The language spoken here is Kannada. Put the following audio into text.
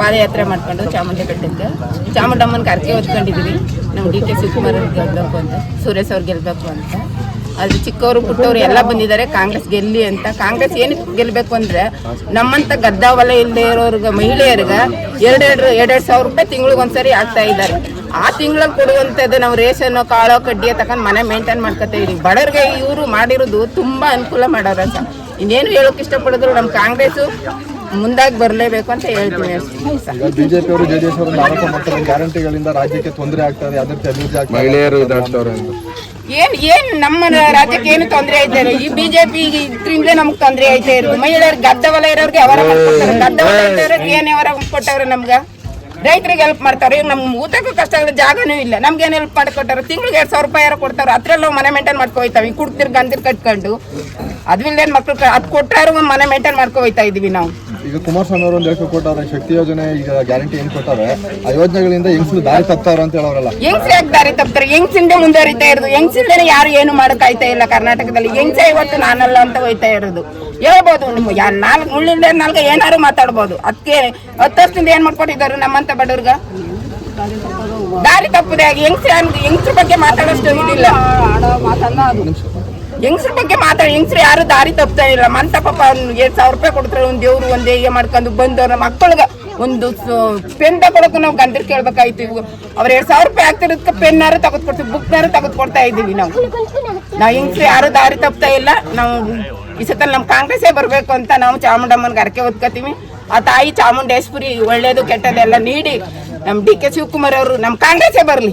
ಪಾದಯಾತ್ರೆ ಮಾಡ್ಕೊಂಡು ಚಾಮುಂಡಿ ಬೆಟ್ಟಕ್ಕೆ. ಚಾಮುಂಡಮ್ಮನ ಕರ್ಕೆ ಹೊತ್ಕೊಂಡಿದ್ದೀವಿ ನಮ್ಮ ಡಿ ಕೆ ಶಿವಕುಮಾರ್ ಗೆಲ್ಲಬೇಕು ಅಂತ, ಸುರೇಶ್ ಅವ್ರು ಗೆಲ್ಲಬೇಕು ಅಂತ. ಅಲ್ಲಿ ಚಿಕ್ಕವರು, ಪುಟ್ಟವರು ಎಲ್ಲ ಬಂದಿದ್ದಾರೆ. ಕಾಂಗ್ರೆಸ್ ಗೆಲ್ಲಿ ಅಂತ. ಕಾಂಗ್ರೆಸ್ ಏನಕ್ಕೆ ಗೆಲ್ಲಬೇಕು ಅಂದರೆ ನಮ್ಮಂಥ ಗದ್ದಾ ಹೊಲ ಇಲ್ಲದೆ ಇರೋರ್ಗೆ, ಮಹಿಳೆಯರಿಗೆ ಎರಡೆರಡು ಎರಡೆರಡು ಸಾವಿರ ರೂಪಾಯಿ ತಿಂಗಳಿಗೆ ಒಂದ್ಸರಿ ಆಗ್ತಾ ಇದ್ದಾರೆ. ಆ ತಿಂಗಳಲ್ಲಿ ಕೊಡುವಂಥದ್ದು ನಾವು ರೇಷನ್ ಕಾಳು, ಕಡ್ಡಿಯ ತಗೊಂಡು ಮನೆ ಮೇಂಟೈನ್ ಮಾಡ್ಕೊತಾ ಇದೀವಿ. ಬಡವ್ರಿಗೆ ಇವರು ಮಾಡಿರೋದು ತುಂಬ ಅನುಕೂಲ ಮಾಡೋರ ಇನ್ನೇನು ಹೇಳೋಕೆ ಇಷ್ಟಪಡಿದ್ರು ನಮ್ಮ ಕಾಂಗ್ರೆಸ್ಸು ಮುಂದಾಗಿ ಬರಲೇಬೇಕು ಅಂತ ಹೇಳ್ತೀನಿ ಅಷ್ಟೇ. ಈಗ ಬಿಜೆಪಿ ಅವರು ಜೆಡಿಎಸ್ ಅವರು ಆರೋಪ ಮಾಡ್ತಾರೆ ಗ್ಯಾರಂಟಿಗಳಿಂದ ರಾಜ್ಯಕ್ಕೆ ತೊಂದರೆ ಆಗ್ತದೆ ಅದಕ್ಕೆ ಅಭಿವೃದ್ಧಿ ಆಗ್ತದೆ. ಮಹಿಳೆಯರು ಅಂತ. ಏನ್ ಏನ್ ನಮ್ಮ ರಾಜ್ಯಕ್ಕೆ ಏನು ತೊಂದರೆ ಐತೆ ಈ ಬಿಜೆಪಿ ಇದ್ರಿಂದ ನಮ್ಗೆ ತೊಂದರೆ ಐತೆ ಇರೋದು. ಮಹಿಳೆಯರಿಗೆ ಗದ್ದ ವಲ ಇರೋರಿಗೆ ಅವರ ಮಾಡ್ಕೊಡ್ತಾರೆ ಗದ್ದ ವಲ ಇದ್ದವ್ರಿಗೆ ಏನ್ ಅವರ ಕೊಟ್ಟವ್ರೆ ನಮ್ಗ? ರೈತರಿಗೆ ಹೆಲ್ಪ್ ಮಾಡ್ತಾರೆ. ಈಗ ನಮ್ ಊಟಕ್ಕೂ ಕಷ್ಟ ಆಗಲ್ಲ ಜಾಗನೂ ಇಲ್ಲ. ನಮ್ಗೆ ಏನು ಹೆಲ್ಪ್ ಮಾಡ್ಕೊಟ್ಟಾರೆ? ತಿಂಗಳಿಗೆ ಎರಡ್ ಸಾವಿರ ರೂಪಾಯಿ ಯಾರು ಕೊಡ್ತಾರೆ. ಅದ್ರಲ್ಲೂ ನಾವು ಮನೆ ಮೇಂಟೈನ್ ಮಾಡ್ಕೊ ಹೋಯ್ತಾವೆ ಕುಡ್ತಿರ್ ಗಂದಿರ್ ಕಟ್ಕೊಂಡು. ಅದ್ವಿಲ್ದೇನ್ ಮಕ್ಳು ಅದ್ ಕೊಟ್ಟಾರು ಮನೆ ಮೇಂಟೈನ್ ಮಾಡ್ಕೊ ಹೋಯ್ತಾ ಇದೀವಿ ನಾವು. ಈಗ ಕುಮಾರಸ್ವಾಮಿ ಅವರು ಒಂದು ಹೇಳಿಕೆ ಕೊಟ್ಟಾರೆ ಶಕ್ತಿ ಯೋಜನೆ ಈಗ ಗ್ಯಾರಂಟಿ ಏನ್ ಕೊಟ್ಟಾರೆ ಆ ಯೋಜನೆಗಳಿಂದ ಹೆಂಗ್ಸರು ದಾರಿ ತಪ್ತಾರ ಅಂತ ಹೇಳೋರಲ್ಲ. ಹೆಂಗ್ಸ್ ಯಾಕೆ ದಾರಿ ತಪ್ತಾರೆ? ಹೆಂಗ್ಸಿಂದೆ ಮುಂದುವರಿತಾ ಇರೋದು? ಹೆಂಗ್ಸಿಲ್ದೇನೆ ಯಾರು ಏನು ಮಾಡಕ್ಕಾಯ್ತಾ ಇಲ್ಲ ಕರ್ನಾಟಕದಲ್ಲಿ? ಹೆಂಗ್ಸೆ ಇವತ್ತು ನಾನಲ್ಲ ಅಂತ ಹೋಯ್ತಾ ಇರೋದು? ಹೇಳ್ಬೋದು ನಿಮ್ಮ ಯಾ ನಾಲ್ಕು ಮುಳ್ಳಿಂದ ನಾಲ್ಕು ಏನಾರು ಮಾತಾಡ್ಬೋದು. ಅದಕ್ಕೆ ಹತ್ತು ವರ್ಷದಿಂದ ಏನ್ ಮಾಡ್ಕೊಟ್ಟಿದ್ದಾರೆ ನಮ್ಮಂತ ಬಡವ್ರಿಗ? ದಾರಿ ತಪ್ಪದೆ ಹೆಂಗ್ಸ ಹೆಂಗ್ಸ್ರ ಬಗ್ಗೆ ಮಾತಾಡೋಷ್ಟು ಇದಿಲ್ಲ. ಹೆಂಗ್ಸ್ರ ಬಗ್ಗೆ ಮಾತಾಡಿ, ಹೆಂಗ್ಸ್ರು ಯಾರು ದಾರಿ ತಪ್ತಾ ಇಲ್ಲ. ಪಾಪ ಎರಡು ಸಾವಿರ ರೂಪಾಯಿ ಕೊಡ್ತಾರೆ, ಒಂದು ದೇವ್ರು ಒಂದು ಹೇಗೆ ಮಾಡ್ಕೊಂಡು ಬಂದವ್ರ ಮಕ್ಕಳಿಗೆ ಒಂದು ಪೆನ್ ತಗೊಳಕ್ಕೂ ನಾವು ಗಂಧರ್ ಕೇಳ್ಬೇಕಾಯ್ತು ಇವು. ಅವ್ರ ಎರಡ್ ಸಾವಿರ ರೂಪಾಯಿ ಆಗ್ತಿರೋದಕ್ಕೆ ಪೆನ್ನಾರು ತೆಗೆದ್ಕೊಡ್ತೀವಿ ಬುಕ್ನಾರು ತೆಗೆದ್ಕೊಡ್ತಾ ಇದೀವಿ ನಾವು. ನಾವು ಹೆಂಗ್ಸ್ರು ಯಾರು ದಾರಿ ತಪ್ತಾ ಇಲ್ಲ, ನಾವು ಈ ಸತ ನಮ್ಮ ಕಾಂಗ್ರೆಸ್ಸೇ ಬರಬೇಕು ಅಂತ ನಾವು ಚಾಮುಂಡಮ್ಮನ ಹರಕೆ ಹೊತ್ಕೋತೀವಿ. ಆ ತಾಯಿ ಚಾಮುಂಡೇಶ್ವರಿ ಒಳ್ಳೇದು ಕೆಟ್ಟದೆಲ್ಲ ನೀಡಿ ನಮ್ಮ ಡಿ ಕೆ ಶಿವಕುಮಾರ್ ಅವರು ನಮ್ಮ ಕಾಂಗ್ರೆಸ್ಸೇ ಬರ್ಲಿ.